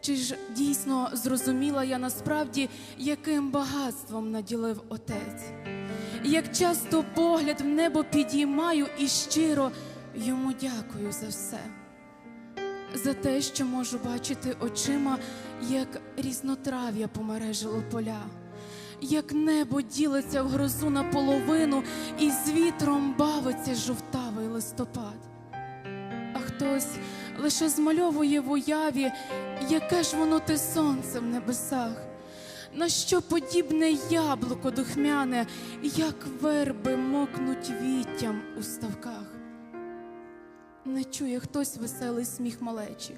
Чи ж дійсно зрозуміла я насправді, яким багатством наділив отець? Як часто погляд в небо підіймаю і щиро йому дякую за все, за те, що можу бачити очима, як різнотрав'я помережило поля, як небо ділиться в грозу наполовину, і з вітром бавиться жовтавий листопад хтось лише змальовує в уяві, яке ж воно те сонце в небесах, на що подібне яблуко духмяне, як верби мокнуть віттям у ставках. Не чує хтось веселий сміх малечі.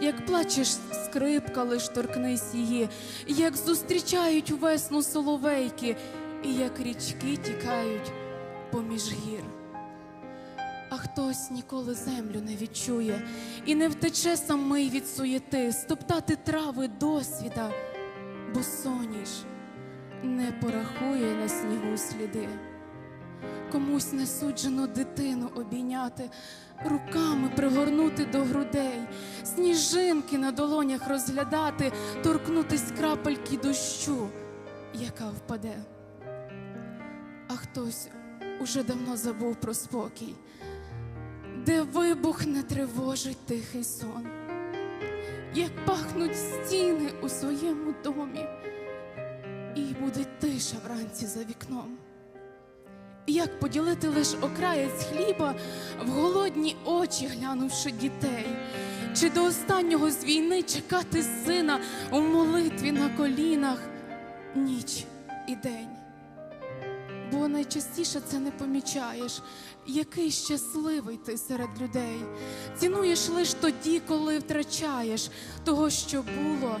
Як плачеш скрипка, лиш торкнись її, як зустрічають весну соловейки, і як річки тікають поміж гір а хтось ніколи землю не відчує і не втече самий від суєти, стоптати трави досвіда, бо соніш не порахує на снігу сліди. Комусь не суджено дитину обійняти, руками пригорнути до грудей, сніжинки на долонях розглядати, торкнутись крапельки дощу, яка впаде. А хтось уже давно забув про спокій, де вибух не тривожить тихий сон, як пахнуть стіни у своєму домі, і буде тиша вранці за вікном. Як поділити лиш окраєць хліба в голодні очі, глянувши дітей, чи до останнього з війни чекати сина у молитві на колінах ніч і день? Бо найчастіше це не помічаєш, який щасливий ти серед людей. Цінуєш лиш тоді, коли втрачаєш того, що було,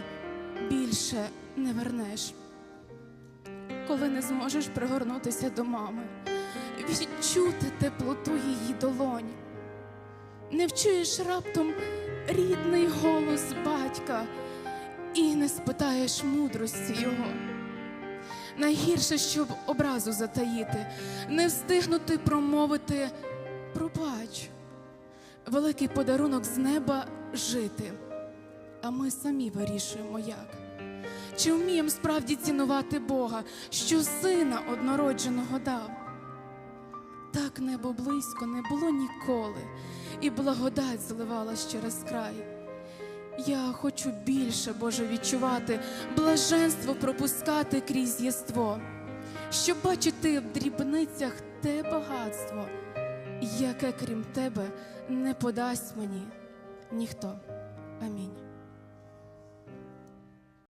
більше не вернеш. Коли не зможеш пригорнутися до мами, відчути теплоту її долонь, не вчуєш раптом рідний голос батька і не спитаєш мудрості його. Найгірше, щоб образу затаїти, не встигнути промовити пробач. Великий подарунок з неба жити, а ми самі вирішуємо як. Чи вміємо справді цінувати Бога, що сина однородженого дав? Так небо близько не було ніколи, і благодать зливалась через край. Я хочу більше, Боже, відчувати, блаженство пропускати крізь єство, щоб бачити в дрібницях те багатство, яке крім тебе не подасть мені ніхто. Амінь.